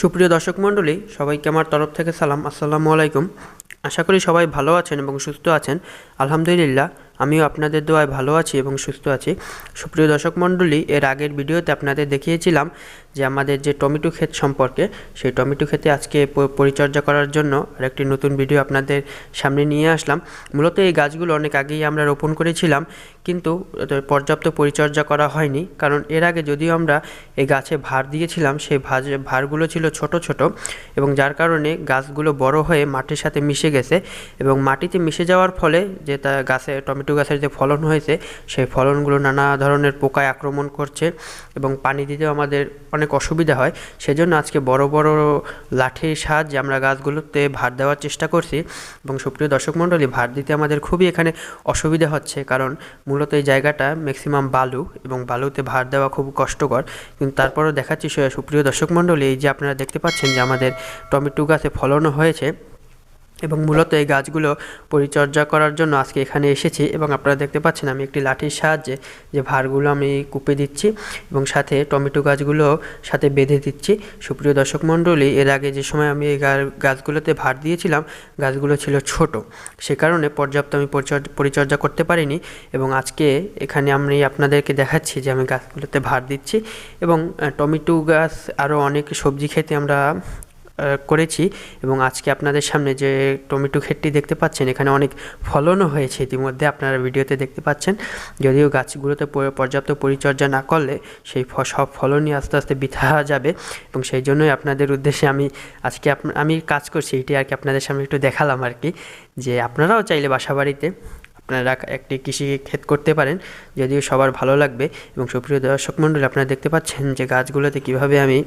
সুপ্রিয় দর্শক মণ্ডলী, সবাইকে আমার তরফ থেকে সালাম। আসসালামু আলাইকুম। আশা করি সবাই ভালো আছেন এবং সুস্থ আছেন। আলহামদুলিল্লাহ আমিও আপনাদের দোয়ায় ভালো আছি এবং সুস্থ আছি। সুপ্রিয় দর্শক মণ্ডলী, এর আগের ভিডিওতে আপনাদের দেখিয়েছিলাম যে আমাদের যে টমেটো ক্ষেত সম্পর্কে, সেই টমেটো ক্ষেতে আজকে পরিচর্যা করার জন্য আরেকটি নতুন ভিডিও আপনাদের সামনে নিয়ে আসলাম। মূলত এই গাছগুলো অনেক আগেই আমরা রোপণ করেছিলাম, কিন্তু পর্যাপ্ত পরিচর্যা করা হয়নি। কারণ এর আগে যদিও আমরা এই গাছে ভার দিয়েছিলাম, সেই ভাজ, ভারগুলো ছিল ছোট ছোট এবং যার কারণে গাছগুলো বড় হয়ে মাটির সাথে মিশে গেছে এবং মাটিতে মিশে যাওয়ার ফলে যে তা গাছে টমেটো গাছের যে ফলন হয়েছে, সেই ফলনগুলো নানা ধরনের পোকায় আক্রমণ করছে এবং পানি দিতেও আমাদের অনেক অসুবিধা হয়। সেজন্য আজকে বড় বড় লাঠির সাহায্যে আমরা গাছগুলোতে ভার দেওয়ার চেষ্টা করছি এবং সুপ্রিয় দর্শক মণ্ডলী, ভার দিতে আমাদের খুবই এখানে অসুবিধা হচ্ছে কারণ মূলত এই জায়গাটা ম্যাক্সিমাম বালু এবং বালুতে ভার দেওয়া খুব কষ্টকর। কিন্তু তারপরেও দেখাচ্ছি সুপ্রিয় দর্শক মণ্ডলী, এই যে আপনারা দেখতে পাচ্ছেন যে আমাদের টমেটো গাছে ফলনও হয়েছে। এবং মূলত এই গাছগুলো পরিচর্যা করার জন্য আজকে এখানে এসেছি এবং আপনারা দেখতে পাচ্ছেন আমি একটি লাঠির সাহায্যে যে ভারগুলো আমি কুপে দিচ্ছি এবং সাথে টমেটো গাছগুলো সাথে বেঁধে দিচ্ছি। সুপ্রিয় দর্শক মণ্ডলী, এর আগে যে সময় আমি এই গাছগুলোতে ভার দিয়েছিলাম, গাছগুলো ছিল ছোট। সে কারণে পর্যাপ্ত আমি পরিচর্যা করতে পারিনি এবং আজকে এখানে আমি আপনাদেরকে দেখাচ্ছি যে আমি গাছগুলোতে ভার দিচ্ছি এবং টমেটো গাছ আরও অনেক সবজি খেতে আমরা করেছি এবং আজকে আপনাদের সামনে যে টমেটো ক্ষেতটি দেখতে পাচ্ছেন, এখানে অনেক ফলনও হয়েছে। ইতিমধ্যে আপনারা ভিডিওতে দেখতে পাচ্ছেন, যদিও গাছগুলোতে পর্যাপ্ত পরিচর্যা না করলে সেই সব ফলনই আস্তে আস্তে বৃথা যাবে এবং সেই জন্যই আপনাদের উদ্দেশ্যে আমি আজকে আমি কাজ করছি, এটি আর কি আপনাদের সামনে একটু দেখালাম আর কি, যে আপনারাও চাইলে বাসা বাড়িতে আপনারা একটি কৃষি ক্ষেত করতে পারেন, যদিও সবার ভালো লাগবে এবং সুপ্রিয় দর্শক মণ্ডলী, আপনারা দেখতে পাচ্ছেন যে গাছগুলোতে কীভাবে আমি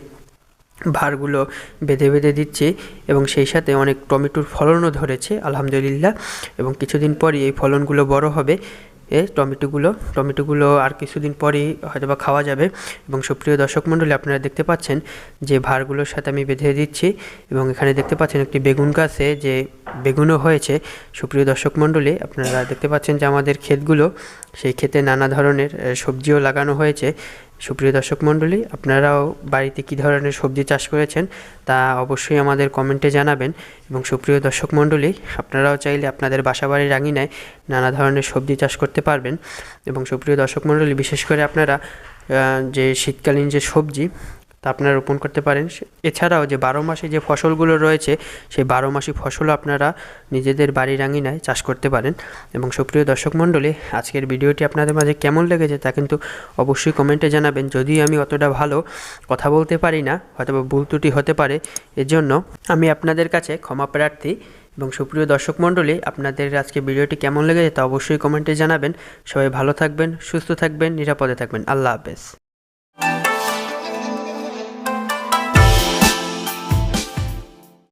ভারগুলো বেঁধে বেঁধে দিচ্ছি এবং সেই সাথে অনেক টমেটোর ফলনও ধরেছে, আলহামদুলিল্লাহ। এবং কিছুদিন পরই এই ফলনগুলো বড় হবে। এ টমেটোগুলো টমেটোগুলো আর কিছুদিন পরই হয়তো বা খাওয়া যাবে। এবং সুপ্রিয় দর্শক মণ্ডলী, আপনারা দেখতে পাচ্ছেন যে ভারগুলোর সাথে আমি বেঁধে দিচ্ছি এবং এখানে দেখতে পাচ্ছেন একটি বেগুন গাছে যে বেগুনও হয়েছে। সুপ্রিয় দর্শক মণ্ডলী, আপনারা দেখতে পাচ্ছেন যে আমাদের ক্ষেতগুলো, সেই ক্ষেতে নানা ধরনের সবজিও লাগানো হয়েছে। সুপ্রিয় দর্শক মণ্ডলী, আপনারাও বাড়িতে কী ধরনের সবজি চাষ করেছেন তা অবশ্যই আমাদের কমেন্টে জানাবেন। এবং সুপ্রিয় দর্শক মণ্ডলী, আপনারাও চাইলে আপনাদের বাসাবাড়ির আঙিনায় নানা ধরনের সবজি চাষ করতে পারবেন। এবং সুপ্রিয় দর্শক মণ্ডলী, বিশেষ করে আপনারা যে শীতকালীন যে সবজি আপনারা রোপণ করতে পারেন। এছাড়াও যে বারো মাসে যে ফসলগুলো রয়েছে, সেই বারো মাসি ফসলও আপনারা নিজেদের বাড়ির আঙিনায় চাষ করতে পারেন। এবং সুপ্রিয় দর্শক মণ্ডলী, আজকের ভিডিওটি আপনাদের মাঝে কেমন লেগেছে তা কিন্তু অবশ্যই কমেন্টে জানাবেন। যদিও আমি অতটা ভালো কথা বলতে পারি না হয়তো ভুল ত্রুটি হতে পারে, এজন্য আমি আপনাদের কাছে ক্ষমা প্রার্থী। এবং সুপ্রিয় দর্শক মণ্ডলী, আপনাদের আজকে ভিডিওটি কেমন লেগেছে তা অবশ্যই কমেন্টে জানাবেন। সবাই ভালো থাকবেন, সুস্থ থাকবেন, নিরাপদে থাকবেন। আল্লাহ হাফেজ।